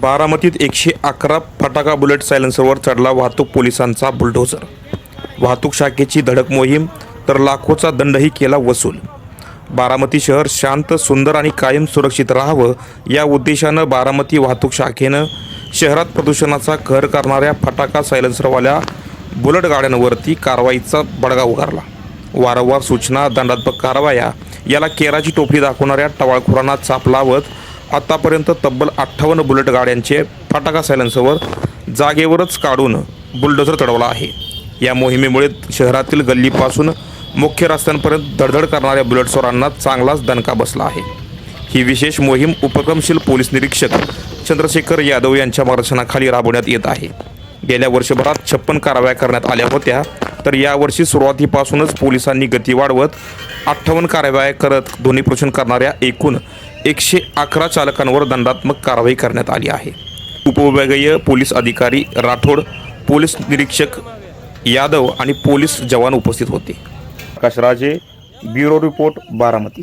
बारामतीत एकशे अकरा फटाका बुलेट सायलेन्सरवर चढला वाहतूक पोलिसांचा बुलडोझर. वाहतूक शाखेची धडक मोहीम तर लाखोचा दंडही केला वसूल. बारामती शहर शांत सुंदर आणि कायम सुरक्षित राहावं या उद्देशानं बारामती वाहतूक शाखेनं शहरात प्रदूषणाचा घर करणाऱ्या फटाका सायलेन्सरवाल्या बुलेट गाड्यांवरती कारवाईचा बडगा उगारला. वारंवार सूचना दंडात्मक कारवाया याला केराची टोपली दाखवणाऱ्या टवाळखोरांना चाप लावत आतापर्यंत तब्बल अठ्ठावन्न बुलेट गाड्यांचे फटाका सायलन्सवर जागेवरच काढून बुलडोझर चढवला आहे. या मोहिमेमुळे शहरातील गल्लीपासून मुख्य रस्त्यांपर्यंत धडधड करणाऱ्या बुलेटस्वरांना चांगलाच दणका बसला आहे. ही विशेष मोहीम उपक्रमशील पोलीस निरीक्षक चंद्रशेखर यादव यांच्या मार्गदर्शनाखाली राबवण्यात येत आहे. गेल्या वर्षभरात छप्पन कारवाया करण्यात आल्या होत्या. तर यावर्षी सुरुवातीपासूनच पोलिसांनी गती वाढवत अठ्ठावन्न कारवाया करत ध्वनी प्रदूषण करणाऱ्या एकूण एकशे अकरा चालकांवर दंडात्मक कारवाई करण्यात आली आहे. उपविभागीय पोलीस अधिकारी राठोड पोलीस निरीक्षक यादव आणि पोलीस जवान उपस्थित होते. Akashraje bureau report Baramati.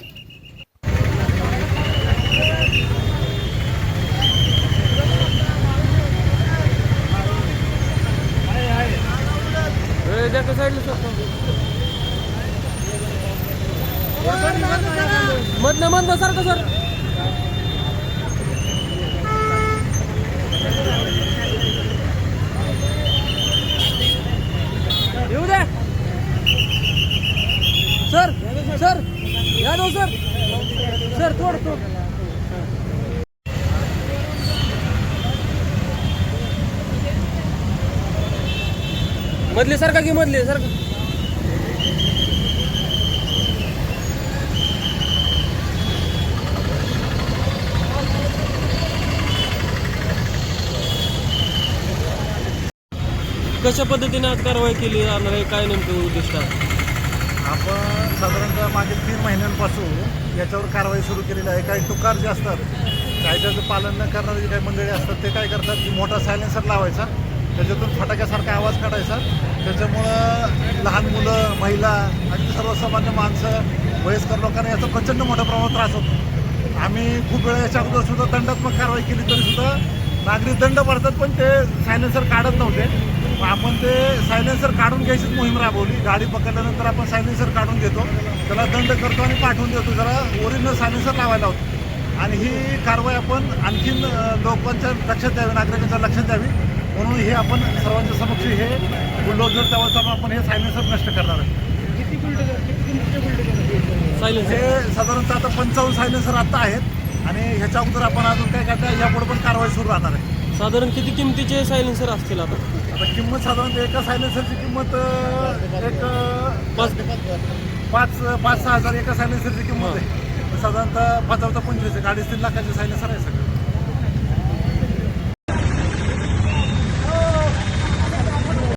एका साईडला सोडतो मधनं मधनं सारखं सर येऊ द्या. सर सर या दो सर सर थोड थोड मधले सारखा की मधले सारखं? कशा पद्धतीने आज कारवाई केली जाणार आहे? काय नेमकं उद्दिष्ट आहे? आपण साधारणतः मागील तीन महिन्यांपासून याच्यावर कारवाई सुरू केलेली आहे. काही टुकार जे असतात कायद्याचं पालन न करणारे जे काही मंडळी असतात ते काय करतात? की मोठा सायलेन्सर लावायचा. त्याच्यातून फटाक्यासारखा आवाज काढायचा. त्याच्यामुळं लहान मुलं महिला आणि सर्वसामान्य माणसं वयस्कर लोकांना याचा प्रचंड मोठ्या प्रमाणात त्रास होतो. आम्ही खूप वेळा याच्या अगोदर सुद्धा दंडात्मक कारवाई केली तरी सुद्धा नागरिक दंड भरतात पण ते सायलेन्सर काढत नव्हते. आपण ते सायलेन्सर काढून घ्यायचीच मोहीम राबवली. गाडी पकडल्यानंतर आपण सायलेन्सर काढून घेतो. त्याला दंड करतो आणि पाठवून देतो. जरा ओरिजिनल सायलेन्सर लावायला होतो आणि ही कारवाई आपण आणखीन लोकांच्या लक्षात द्यावी नागरिकांच्या लक्षात द्यावी. म्हणून हे आपण सर्वांच्या समक्ष हे बुलडोजर त्यावर आपण हे सायलेन्सर नष्ट करणार आहे. सायलेन्स हे साधारणतः आता पंचावन्न सायलेन्सर आता आहेत. आणि ह्याच्या अगोदर आपण अजून काय करता यापुढे पण कारवाई सुरू राहणार आहे. साधारण किती किमतीचे सायलेन्सर असतील आता? आता किंमत साधारणतः एका सायलेन्सरची किंमत अं, एक अं, पाच पाच पाच सहा हजार एका सायलेन्सरची किंमत आहे. साधारणतः पाच हजार पंचवीस आहे. अडीच तीन लाखाचे सायलेन्सर आहे सगळं.